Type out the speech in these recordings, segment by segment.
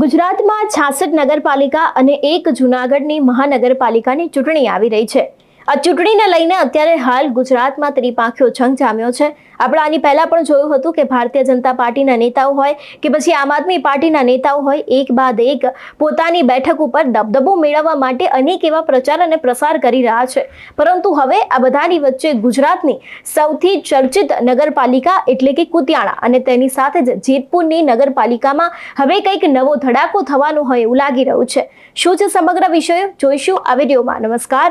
ગુજરાતમાં છાસઠ નગરપાલિકા અને એક જૂનાગઢની મહાનગરપાલિકાની ચૂંટણી આવી રહી છે. આ ચૂંટણીને લઈને અત્યારે હાલ ગુજરાતમાં ત્રિપાંખ્યો જંગ જામ્યો છે. આપણે આની પહેલા પણ જોયું હતું કે ભારતીય જનતા પાર્ટીના નેતાઓ હોય કે પછી આમ આદમી પાર્ટીના નેતાઓ હોય, એક બાદ એક પોતાની બેઠક ઉપર દબદબો મેળવવા માટે અનેક એવા પ્રચાર અને પ્રસાર કરી રહ્યા છે. પરંતુ હવે આ બધાની વચ્ચે ગુજરાતની સૌથી ચર્ચિત નગરપાલિકા એટલે કે કુતિયાણા અને તેની સાથે જ જેતપુરની નગરપાલિકામાં હવે કંઈક નવો ધડાકો થવાનો હોય એવું લાગી રહ્યું છે. શું છે સમગ્ર વિષય? જોઈશું આ વિડીયોમાં. નમસ્કાર.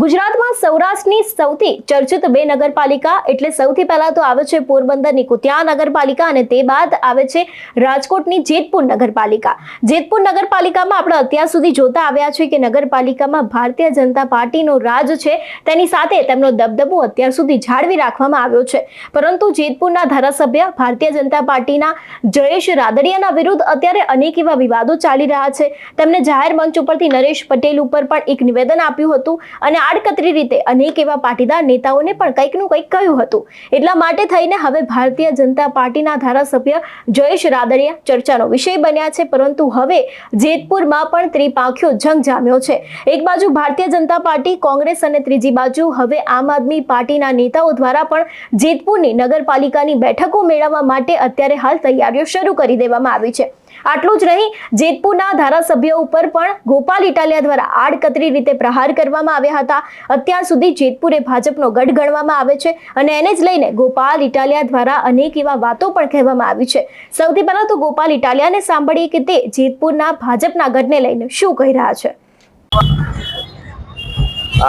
ગુજરાતમાં સૌરાષ્ટ્રની સૌથી ચર્ચિત બે નગરપાલિકા એટલે સૌથી પહેલા તો આવે છે પોરબંદરની કુતિયા નગરપાલિકા અને તે બાદ આવે છે રાજકોટની જેતપુર નગરપાલિકા. જેતપુર નગરપાલિકામાં આપણે અત્યાર સુધી જોતા આવ્યા છે કે નગરપાલિકામાં ભારતીય જનતા પાર્ટીનો રાજ છે. તેની સાથે તેમનો દબદબો અત્યાર સુધી જાળવી રાખવામાં આવ્યો છે. પરંતુ જેતપુરના ધારાસભ્ય ભારતીય જનતા પાર્ટીના જયેશ રાદડિયાના વિરુદ્ધ અત્યારે અનેક એવા વિવાદો ચાલી રહ્યા છે. તેમણે જાહેર મંચ ઉપરથી નરેશ પટેલ ઉપર પણ એક નિવેદન આપ્યું હતું અને આડકતરી રીતે અનેક એવા પાટીદાર નેતાઓને પણ કંઈકનું કંઈક કહ્યું હતું. એટલા માટે થઈને હવે ભારતીય જનતા પાર્ટીના ધારાસભ્ય જયેશ રાદડિયા ચર્ચાનો વિષય બન્યા છે. પરંતુ હવે જેતપુરમાં પણ ત્રિપાંખ્યો જંગ જામ્યો છે. એક બાજુ ભારતીય જનતા પાર્ટી, કોંગ્રેસ અને ત્રીજી બાજુ હવે આમ આદમી પાર્ટીના નેતાઓ દ્વારા પણ જેતપુરની નગરપાલિકાની બેઠકો મેળવવા માટે અત્યારે હાલ તૈયારીઓ શરૂ કરી દેવામાં આવી છે. આટલું જ નહીં, જેતપુરના ધારાસભ્યો ઉપર પણ ગોપાલ ઇટાલિયા દ્વારા આડકતરી રીતે પ્રહાર કરવામાં આવ્યા હતા. અત્યાર સુધી જેતપુર ભાજપનો ગઢ ગણવામાં આવે છે અને એને જ લઈને ગોપાલ ઇટાલિયા દ્વારા અનેક એવા વાતો પણ કહેવામાં આવી છે. સૌથી પહેલા તો ગોપાલ ઇટાલિયાને સાંભળીએ કે તે જેતપુરના ભાજપના ગઢને લઈને શું કહી રહ્યા છે.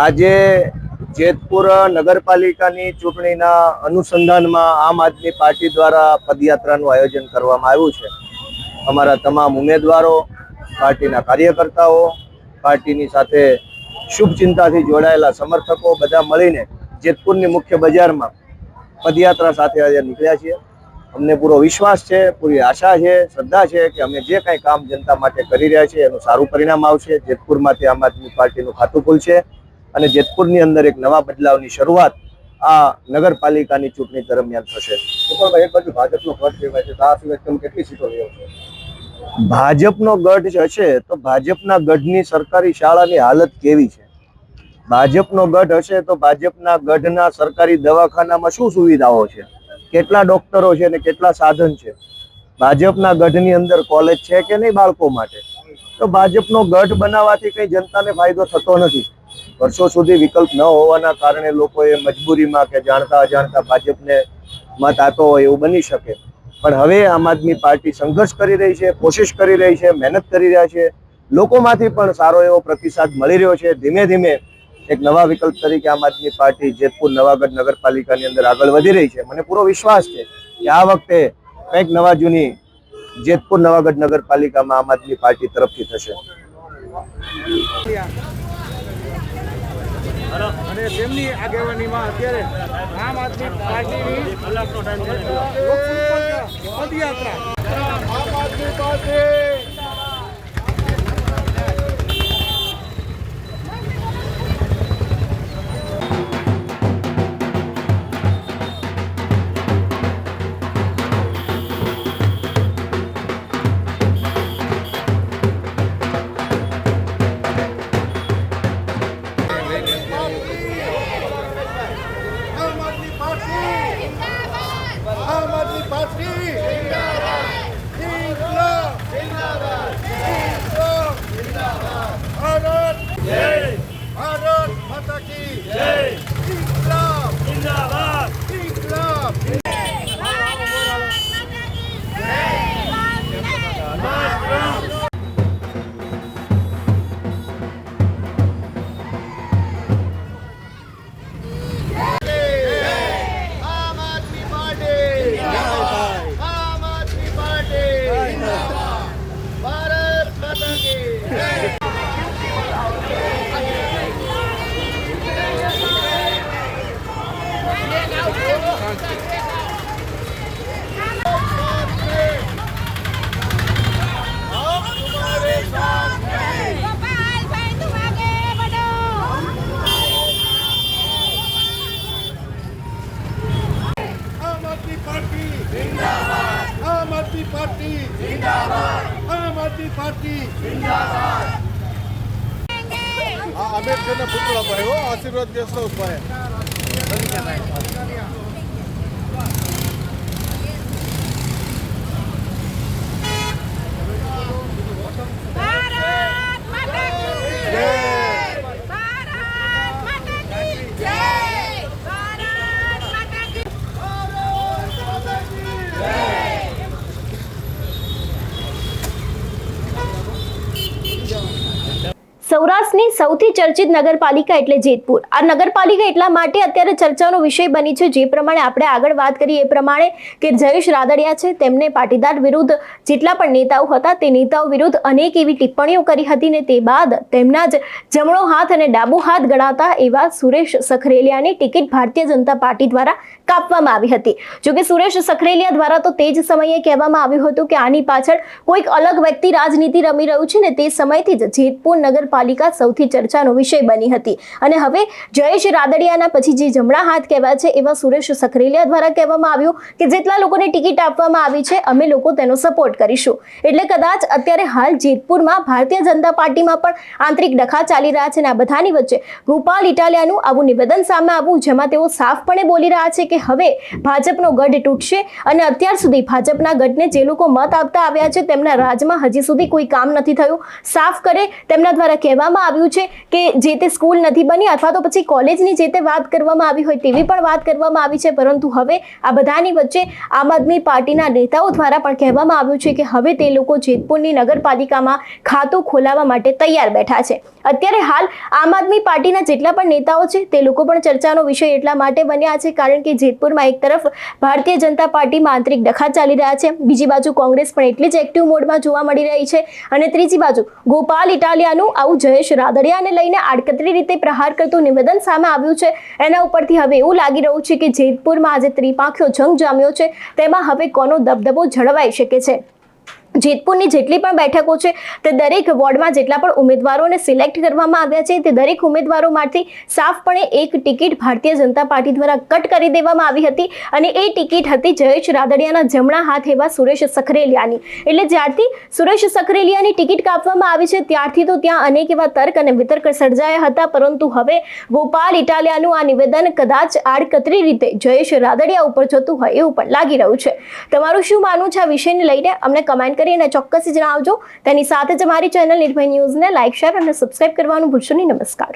આજે જેતપુર નગરપાલિકાની ચૂંટણીના અનુસંધાનમાં આમ આદમી પાર્ટી દ્વારા પદયાત્રાનું આયોજન કરવામાં આવ્યું છે. અમારા તમામ ઉમેદવારો, પાર્ટીના કાર્યકર્તાઓ, પાર્ટીની સાથે શુભ ચિંતાથી જોડાયેલા સમર્થકો બધા મળીને જેતપુરની મુખ્ય બજારમાં પદયાત્રા સાથે આજે નીકળ્યા છીએ. અમને પૂરો વિશ્વાસ છે, પૂરી આશા છે, શ્રદ્ધા છે કે અમે જે કાંઈ કામ જનતા માટે કરી રહ્યા છીએ એનું સારું પરિણામ આવશે. જેતપુરમાંથી આમ આદમી પાર્ટીનું ખાતું ખુલશે અને જેતપુરની અંદર એક નવા બદલાવની શરૂઆત આ નગરપાલિકાની ચૂંટણી દરમિયાન થશે. એક બાજુ ભાજપનો ગઢ કહેવાય હશે તો ભાજપના ગઢની સરકારી શાળાની હાલત કેવી છે? ભાજપનો ગઢ હશે તો ભાજપના ગઢના સરકારી દવાખાનામાં શું સુવિધાઓ છે? કેટલા ડોક્ટરો છે અને કેટલા સાધન છે? ભાજપના ગઢની અંદર કોલેજ છે કે નહીં બાળકો માટે? તો ભાજપનો ગઢ બનાવવાથી કઈ જનતાને ફાયદો થતો નથી. વર્ષો સુધી વિકલ્પ ન હોવાના કારણે લોકોએ મજબૂરીમાં કે જાણતા અજાણતા ભાજપને મત આપ્યો હોય એવું બની શકે. પણ હવે આમ આદમી પાર્ટી સંઘર્ષ કરી રહી છે, કોશિશ કરી રહી છે, મહેનત કરી રહ્યા છે. લોકોમાંથી પણ સારો એવો પ્રતિસાદ મળી રહ્યો છે. ધીમે ધીમે એક નવા વિકલ્પ તરીકે આમ આદમી પાર્ટી જેતપુર નવાગઢ નગરપાલિકાની અંદર આગળ વધી રહી છે. મને પૂરો વિશ્વાસ છે કે આ વખતે કંઈક નવા જૂની જેતપુર નવાગઢ નગરપાલિકામાં આમ આદમી પાર્ટી તરફથી થશે. અને તેમની આગેવાનીમાં અત્યારે આમ આદમી પાર્ટીની પદયાત્રા. આમ આદમી પાર્ટી! આમ આંબેડકરના પુતળા પર આશીર્વાદ દેશનો ઉપાય restaurar સૌરાષ્ટ્રની સૌથી ચર્ચિત નગરપાલિકા એટલે જેતપુર. આ નગરપાલિકા એટલા માટે અત્યારે ચર્ચાનો વિષય બની છે, જે પ્રમાણે આપણે આગળ વાત કરી એ પ્રમાણે કે જયેશ રાદડિયા છે, તેમને પાટીદાર વિરુદ્ધ જેટલા પણ નેતાઓ હતા, તે નેતાઓ વિરુદ્ધ અનેક એવી ટિપ્પણીઓ કરી હતી ને તે બાદ તેમના જ જમણો હાથ અને ડાબો હાથ ગણાતા એવા સુરેશ સખરેલિયાની ટિકિટ ભારતીય જનતા પાર્ટી દ્વારા કાપવામાં આવી હતી. જોકે સુરેશ સખરેલિયા દ્વારા તો તે જ સમયે કહેવામાં આવ્યું હતું કે આની પાછળ કોઈક અલગ વ્યક્તિ રાજનીતિ રમી રહ્યું છે ને તે સમયથી જ જેતપુર નગરપાલિકા સૌથી ચર્ચાનો વિષય બની હતી. અને હવે જયેશ રાદડિયાના પછી જે જમણા હાથ કહેવાય છે, એવા સુરેશ સખરેલિયા દ્વારા કહેવામાં આવ્યું કે જેટલા લોકોને ટિકિટ આપવામાં આવી છે, અમે લોકો તેનો સપોર્ટ કરીશું. એટલે કદાચ અત્યારે હાલ જેતપુરમાં ભારતીય જનતા પાર્ટીમાં પણ આંતરિક ડખા ચાલી રહ્યા છે અને આ બધાની વચ્ચે ગોપાલ ઇટાલિયાનું આવું નિવેદન સામે આવ્યું, જેમાં તેઓ સાફપણે બોલી રહ્યા છે કે હવે ભાજપનો ગઢ તૂટશે અને અત્યાર સુધી ભાજપના ગઢને જે લોકો મત આપતા આવ્યા છે, તેમના રાજમાં હજી સુધી કોઈ કામ નથી થયું. સાફ કરે, તેમના દ્વારા કહેવામાં આવ્યું છે કે જે તે સ્કૂલ નથી બની અથવા તો પછી કોલેજની જે તે વાત કરવામાં આવી હોય તેવી પણ વાત કરવામાં આવી છે. પરંતુ હવે આ બધાની વચ્ચે આમ આદમી પાર્ટીના નેતાઓ દ્વારા પણ કહેવામાં આવ્યું છે કે હવે તે લોકો જેતપુરની નગરપાલિકામાં ખાતું ખોલાવવા માટે તૈયાર બેઠા છે. અત્યારે હાલ આમ આદમી પાર્ટીના જેટલા પણ નેતાઓ છે તે લોકો પણ ચર્ચાનો વિષય એટલા માટે બન્યા છે કારણ કે જેતપુરમાં એક તરફ ભારતીય જનતા પાર્ટીમાં આંતરિક ડખા ચાલી રહ્યા છે. બીજી બાજુ કોંગ્રેસ પણ એટલી જ એક્ટિવ મોડમાં જોવા મળી રહી છે. અને ત્રીજી બાજુ ગોપાલ ઇટાલિયાનું આવું જયેશ રાદડિયાને લઈને આડકતરી રીતે પ્રહાર કરતું નિવેદન સામે આવ્યું છે. એના ઉપરથી હવે એવું લાગી રહ્યું છે કે જેતપુરમાં આજે ત્રિપાંખ્યો જંગ જામ્યો છે. તેમાં હવે કોનો દબદબો જળવાઈ શકે છે? જેતપુરની જેટલી પણ બેઠકો છે, તે દરેક વોર્ડમાં જેટલા પણ ઉમેદવારોને સિલેક્ટ કરવામાં આવ્યા છે, તે દરેક ઉમેદવારોમાંથી સાફપણે એક ટિકિટ ભારતીય જનતા પાર્ટી દ્વારા કટ કરી દેવામાં આવી હતી અને એ ટિકિટ હતી જયેશ રાદડિયાના જમણા હાથ એવા સુરેશ સખરેલિયાની. એટલે જ્યારથી સુરેશ સખરેલિયાની ટિકિટ કાપવામાં આવી છે, ત્યારથી તો ત્યાં અનેક એવા તર્ક અને વિતર્ક સર્જાયા હતા, પરંતુ હવે ગોપાલ ઇટાલિયાનું આ નિવેદન કદાચ આડકતરી રીતે જયેશ રાદડિયા ઉપર જતું હોય એવું પણ લાગી રહ્યું છે. તમારું શું માનવું છે આ વિષયને લઈને? અમને કમેન્ટ કરીને ચોક્કસ જણાવજો તેની સાથે જ અમારી ચેનલ નિર્ભય ન્યૂઝને લાઇક શેર અને સબસ્ક્રાઇબ કરવાનું ભૂલશો નહીં. નમસ્કાર.